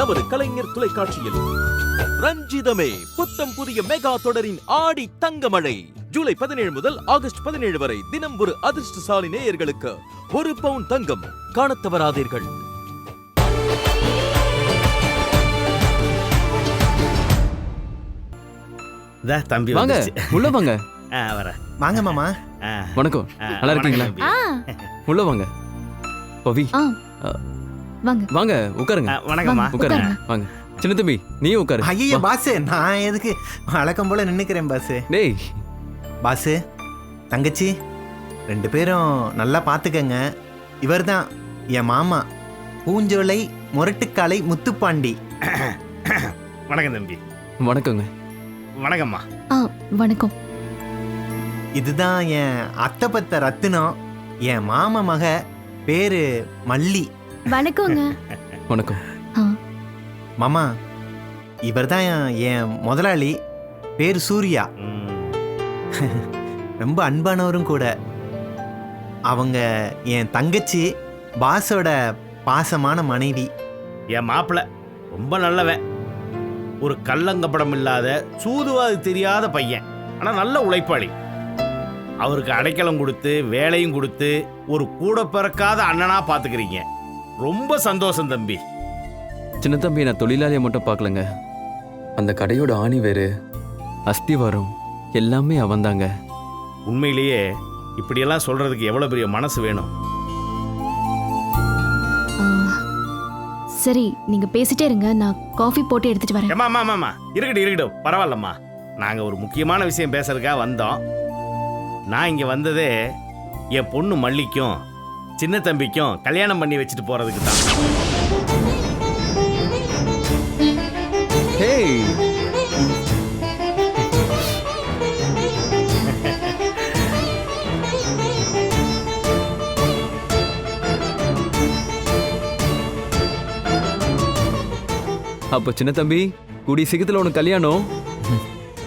நமது கலைஞர் தொலைக்காட்சியில். ரஞ்சிதமே புத்தம் புதிய மெகா தொடரின் ஆடி தங்கமழை. ஜூலை பதினேழு முதல் ஆகஸ்ட் பதினேழு வரை தினம் ஒரு அதிர்ஷ்டசாலி நேயர்களுக்கு ஒரு பவுன் தங்கம் தவறாதீர்கள். இதா தம்பி வாங்க. உள்ள வாங்க. ஆ வரேன் வாங்க மாமா. வணக்கம். நல்லா இருக்கீங்களா? உள்ள வாங்க. பவி. ஆ. வாங்க. வாங்க உட்காருங்க. வணக்கம்மா. உட்காருங்க. வாங்க. சின்ன தம்பி நீ உட்காரு. ஐயோ. பாஸ் நான் எதுக்கு? வழக்கம் போல நின்னுக்கிறேன் பாஸ் டேய். பாஸ் தங்கச்சி ரெண்டு பேரும் நல்லா பார்த்துக்கங்க இவர்தான் என் மாமா. பூஞ்சோலை முரட்டுக்காலை முத்துப்பாண்டி. வணக்கம் தம்பி. வணக்கங்க. வணக்கம்மா. ஆ வணக்கம். இதுதான் என் அத்தை பத்த ரத்தினம். என் மாமா மக பேரு மல்லி. வணக்கங்க. வணக்கம். ஆ. மாமா இவர்தான் என் முதலாளி பேரு சூர்யா. ரொம்ப அன்பானவரும் கூட. அவங்க என் தங்கச்சி பாஸோட பாசமான மனைவி. என் மாப்பிள்ள ரொம்ப நல்லவன். ஒரு கள்ளங்கப்படம் இல்லாத சூதுவாது தெரியாத பையன். ஆனா நல்ல உழைப்பாளி. அவருக்கு அடைக்கலம் கொடுத்து வேலையும் கொடுத்து ஒரு கூட பிறக்காத அண்ணனா பாத்துக்கிறீங்க. ரொம்ப சந்தோஷம் தம்பி. சின்ன தம்பி நான் தொழிலாளியை மட்டும் பார்க்கலங்க. அந்த கடையோட ஆணி வேறு. அஸ்திவாரம் எல்லாமே அவன்தாங்க. உண்மையிலேயே இப்படியெல்லாம் சொல்றதுக்கு எவ்வளவு பெரிய மனசு வேணும்? சரி நீங்க பேசிட்டே இருங்க நான் காஃபி போட்டு எடுத்துட்டு வரேன். ஏமா அம்மா அம்மா இருக்கட்டும் இருக்கட்டும் பரவாயில்லம்மா. நாங்கள் ஒரு முக்கியமான விஷயம் பேசுறதுக்காக வந்தோம். நான் இங்கே வந்ததே என் பொண்ணு மல்லிக்கும் சின்ன தம்பிக்கும் கல்யாணம் பண்ணி வச்சுட்டு போறதுக்கு தான். ஹேய் அப்போ சின்ன தம்பி கூடி சீக்கிரத்தில் உனக்கு கல்யாணம்.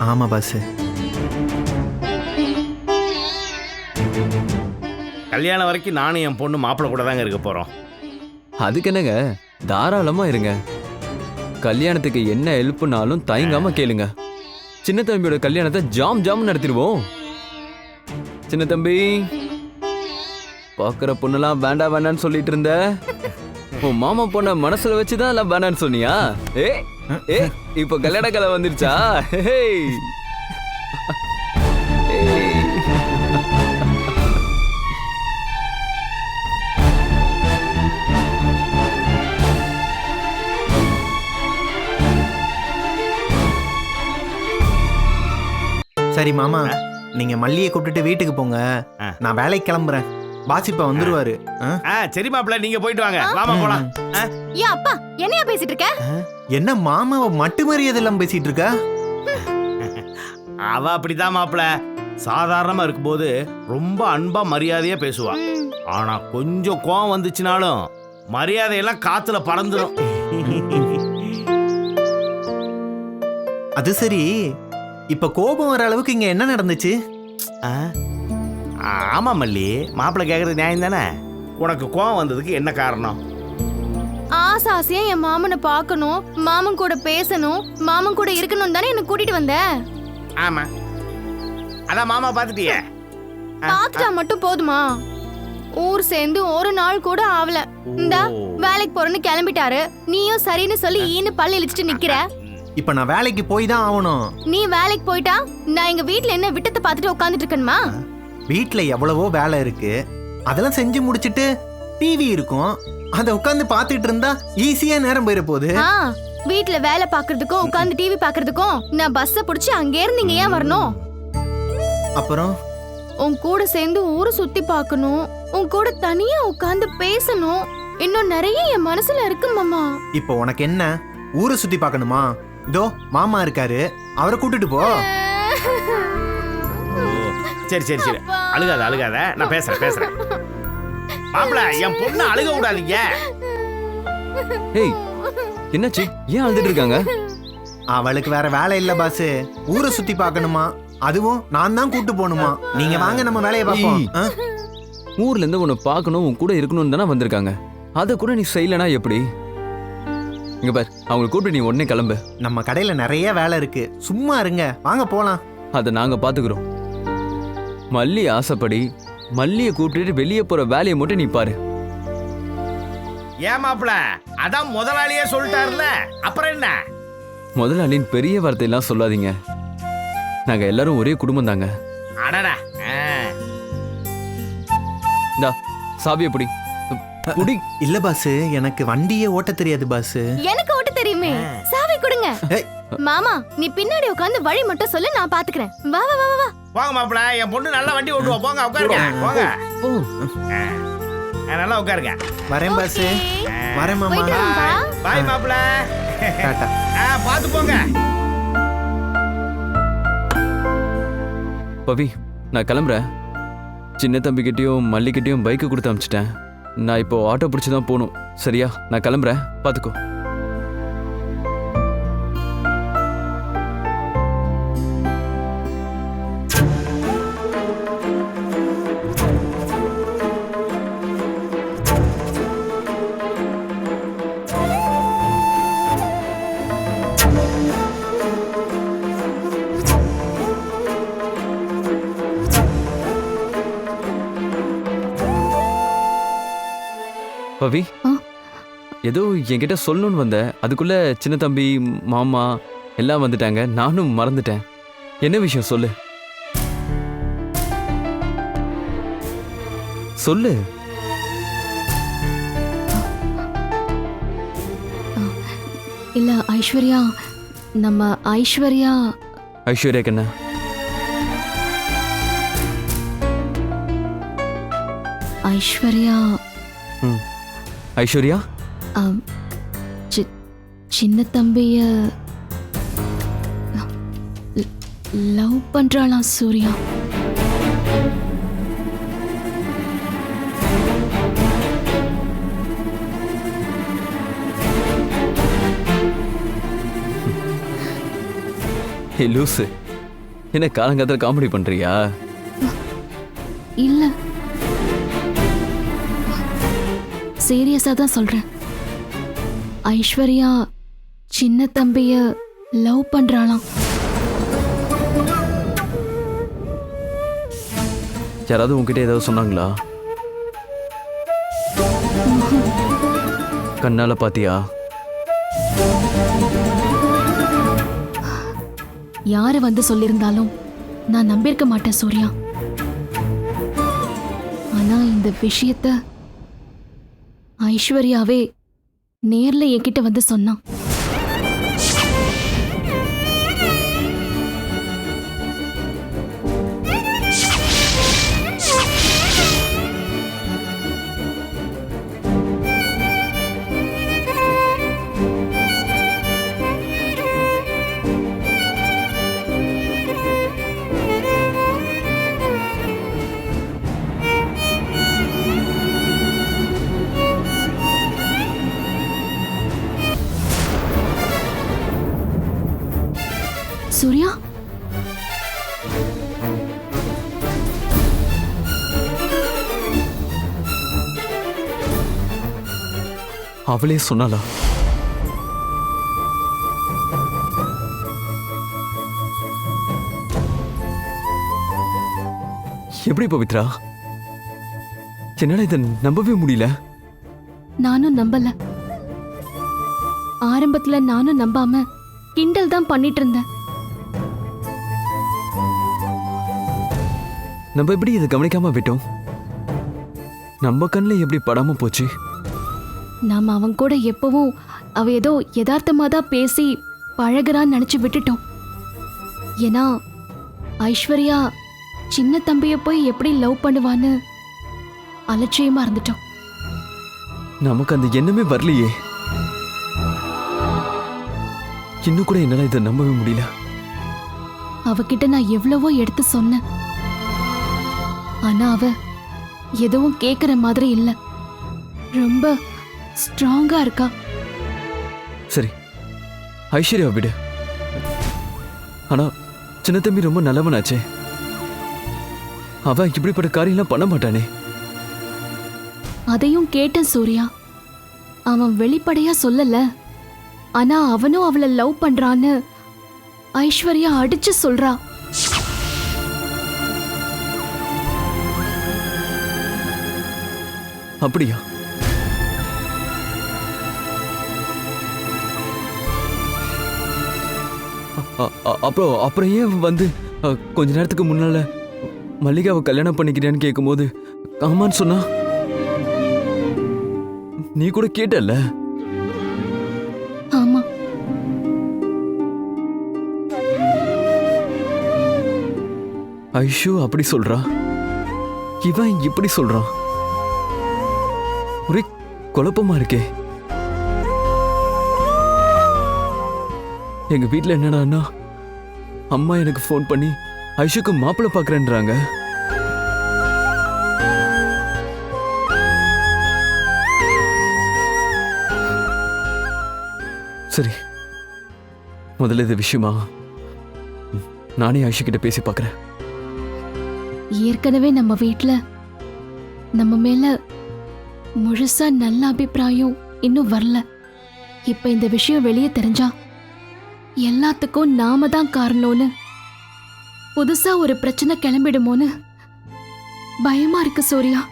ஆமா பாஸ் கல்யாணம் வரைக்கும் நானும் என் பொண்ணு மாப்பிள்ளை கூட தாங்க இருக்க போகிறோம் அதுக்கு என்னங்க? தாராளமா இருங்க. கல்யாணத்துக்கு என்ன ஹெல்ப்னாலும் தயங்காம கேளுங்க. சின்ன தம்பியோட கல்யாணத்தை ஜாம் ஜாம் நடத்திடுவோம். சின்ன தம்பி பார்க்குற பொண்ணெல்லாம் வேண்டாம் வேண்டாம்னு சொல்லிட்டு இருந்த? உன் மாமா பொண்ணை மனசுல வச்சுதான் எல்லாம் வேண்டாம்னு சொன்னியா? ஏ ஏ இப்போ கல்யாண கலை வந்துருச்சா ஹே. சரி மாமா நீங்க மல்லியை கூப்பிட்டுட்டு வீட்டுக்கு போங்க. நான் வேலைக்கு கிளம்புறேன். பாஸ் இப்ப வந்துருவாரு. சரி மாப்பிள்ளை நீங்க போயிட்டு வாங்க. வாமா போலாம். ஏன் அப்பா என்னையா பேசிட்டு இருக்க என்ன மாமாவை மட்டு மரியாதையெல்லாம் பேசிட்டு இருக்கா அவ அப்படிதான் மாப்பிள்ளை. சாதாரணமா இருக்கும்போது ரொம்ப அன்பா மரியாதையா பேசுவா. ஆனா கொஞ்சம் கோவம் வந்துச்சுனாலும் மரியாதையெல்லாம் காத்துல பறந்துடும் அது சரி. இப்ப கோபம் வர அளவுக்கு இங்க என்ன நடந்துச்சு? ஆ? ஆமா மல்லி. மாப்பிள்ளை கேக்குறது நியாயம் தானே? உனக்கு கோவம் வந்ததுக்கு என்ன காரணம்? ஆசை ஆசையா என் மாமனை பார்க்கணும் மாமன் கூட பேசணும் மாமன் கூட இருக்கணும் தானே என்ன கூட்டிட்டு வந்த? ஆமா. அதான் மாமா பாத்துட்டியே பார்த்துட்டா மட்டும் போதுமா? ஊர் சேர்ந்து ஒரு நாள் கூட ஆவல. இந்தா வேலைக்கு போறேன்னு கிளம்பிட்டாரு. நீயும் சரின்னு சொல்லி ஈன்னு பல்லு இழிச்சிட்டு நிக்கிற. இப்ப நான் வேலைக்கு போய் தான் ஆகணும். நீ வேலைக்கு போயிட்டா நான் எங்க வீட்ல என்ன விட்டத்தை பார்த்துட்டு உட்காந்துட்டு இருக்கணுமா வீட்ல எவ்வளவோ வேலை இருக்கு. அதெல்லாம் செஞ்சு முடிச்சிட்டு டிவி இருக்கும். அதை உட்காந்து பார்த்துட்டு இருந்தா ஈஸியா நேரம் போயிட போகுது. ஆ வீட்ல வேலை பாக்குறதுக்கும் உட்காந்து டிவி பாக்குறதுக்கும் நான் பஸ்ஸ புடிச்சு அங்கே இருந்து இங்க ஏன் வரணும்? அப்புறம்? உன் கூட சேர்ந்து ஊரை சுத்தி பார்க்கணும். உன் கூட தனியா உட்காந்து பேசணும். இன்னும் நிறைய என் மனசுல இருக்கு மாமா இப்போ உனக்கு என்ன? ஊரை சுத்தி பார்க்கணுமா? இதோ மாமா இருக்காரு. அவரை கூட்டிட்டு போ. ஓ, சரி சரி சரி. அழுகாத அழுகாத. நான் பேசுறேன் பேசுறேன். மாப்பிள்ள என் பொண்ணு அழுக விடாதீங்க. ஏய் என்னாச்சு? ஏன் அழுதுட்டு இருக்காங்க? அவளுக்கு வேற வேலை இல்ல பாஸ் ஊரை சுத்தி பார்க்கணுமா? அதுவும் நான் தான் கூட்டு போகணுமா? நீங்க வாங்க நம்ம வேலையை பார்ப்போம்? ஊர்ல இருந்து உன்னை பார்க்கணும் உன் கூட இருக்கணும்னு தானே வந்திருக்காங்க. அதை கூட நீ செய்யலனா எப்படி? இங்க பார் அவங்களை கூப்பிட்டு நீ உடனே கிளம்பு. நம்ம கடையில நிறைய வேலை இருக்கு. சும்மா இருங்க. வாங்க போலாம். அதை நாங்க பாத்துக்கிறோம். மல்லி ஆசைப்படி மல்லியை கூப்பிட்டுட்டு வெளியே போற வேலையை மட்டும் நீ பாரு. ஏன் மாப்பிள? அதான் முதலாளியே சொல்லிட்டாருல அப்புறம் என்ன? முதலாளின் பெரிய வார்த்தையெல்லாம் சொல்லாதீங்க. நாங்க எல்லாரும் ஒரே குடும்பம் தாங்க. அடடா. ஆ. இந்தா சாவியை பிடி. புடி இல்ல பாஸ் எனக்கு வண்டியே ஓட்ட தெரியாது பாஸ் எனக்கு ஓட்ட தெரியுமே. சாவி கொடுங்க. ஏய். மாமா நீ பின்னாடி உட்காந்து வழி மட்டும் சொல்லு நான் பாத்துக்கிறேன். வா வா வா வா, வா. போங்க மாப்பிள என் பொண்ணு நல்லா வண்டி ஓட்டுவா. போங்க உட்காருங்க. போங்க. ஆ. நல்லா உட்காருங்க. வரேன் பாஸ் Okay. வரேன் மாமா. போயிட்டு வாப்பா. பாய். மாப்பிள. டாட்டா. ஆ, பாத்து போங்க. பவி நான் கிளம்புறேன். சின்ன தம்பிக்கிட்டயும் மல்லிக்கிட்டயும் பைக்கு கொடுத்து அனுப்பிச்சிட்டேன் நான் இப்போ ஆட்டோ பிடிச்சி தான் போகணும். சரியா? நான் கிளம்புறேன். பார்த்துக்கோ. பவி? ஏதோ என்கிட்ட சொல்லணும்னு வந்தேன் அதுக்குள்ள சின்ன தம்பி மாமா எல்லாம் வந்துட்டாங்க. நானும் மறந்துட்டேன். என்ன விஷயம் சொல்லு. சொல்லு. இல்ல ஐஸ்வர்யா நம்ம ஐஸ்வர்யா. ஐஸ்வர்யா கண்ணா. ஐஸ்வர்யா. ஐஸ்வர்யா? ஆம், சி- சின்ன தம்பிய லவ் பண்றாளாம் சூர்யா? ஹே லூசு. என்ன காலங்காலத்தில் காமெடி பண்றியா? இல்ல. சீரியஸா தான் சொல்றேன். ஐஸ்வர்யா சின்ன தம்பிய லவ் பண்றாளாம். யாராவது உன்கிட்ட ஏதாவது சொன்னாங்களா? கண்ணால பாத்தியா? யாரு வந்து சொல்லியிருந்தாலும் நான் நம்பியிருக்க மாட்டேன் சூர்யா. ஆனா இந்த விஷயத்த ஐஸ்வர்யாவே நேர்ல என்கிட்ட வந்து சொன்னான். அவளே சொன்னாளா? எப்படி பவித்ரா என்னால இதை நம்பவே முடியல. நானும் நம்பல. ஆரம்பத்துல நானும் நம்பாம கிண்டல் தான் பண்ணிட்டு இருந்தேன். நம்ம எப்படி இதை கவனிக்காம விட்டோம்? நம்ம கண்ணில் எப்படி படாம போச்சு? நாம அவன் கூட எப்பவும் அவ ஏதோ யதார்த்தமா தான் பேசி பழகுறான்னு நினைச்சு விட்டுட்டோம். ஏன்னா ஐஸ்வர்யா சின்ன தம்பிய போய் எப்படி லவ் பண்ணுவான்னு அலட்சியமா இருந்துட்டோம். நமக்கு அந்த எண்ணமே வரலையே. இன்னும் கூட என்னால இதை நம்பவே முடியல. அவகிட்ட நான் எவ்வளவோ எடுத்து சொன்னேன். ஆனா அவ எதுவும் கேக்குற மாதிரி இல்ல. ரொம்ப ஸ்ட்ராங்கா இருக்கா? சரி. ஐஸ்வர்யா விடு. ஆனா சின்ன தம்பி ரொம்ப நல்லவனாச்சே. அவன் இப்படிப்பட்ட காரியம்லாம் பண்ண மாட்டானே. அதையும் கேட்டேன் சூர்யா. அவன் வெளிப்படையா சொல்லல. ஆனா அவனும் அவளை லவ் பண்றான்னு ஐஸ்வர்யா அடிச்சு சொல்றா. அப்படியா? அப்புறம் அப்புறம் ஏன் வந்து கொஞ்ச நேரத்துக்கு முன்னால மல்லிகாவை கல்யாணம் பண்ணிக்கிறேன்னு கேட்கும்போது ஆமான்னு சொன்னா? நீ கூட கேட்டல்ல? ஆமா. ஐஷு அப்படி சொல்றா. இவன் இப்படி சொல்றான். ஒரே குழப்பமா இருக்கே. எங்க வீட்ல என்னடான்னா அம்மா எனக்கு ஃபோன் பண்ணி ஐஷுக்கு மாப்பிள்ளை பார்க்கறேன்றாங்க சரி முதல்ல இது விஷயமா நானே ஐஷு கிட்ட பேசி பாக்குறேன். ஏற்கனவே நம்ம வீட்டுல நம்ம மேல முழுசா நல்ல அபிப்பிராயம் இன்னும் வரல. இப்ப இந்த விஷயம் வெளியே தெரிஞ்சா எல்லாத்துக்கும் நாம தான் காரணம்னு. புதுசா ஒரு பிரச்சனை கிளம்பிடுமோன்னு பயமா இருக்கு சூர்யா.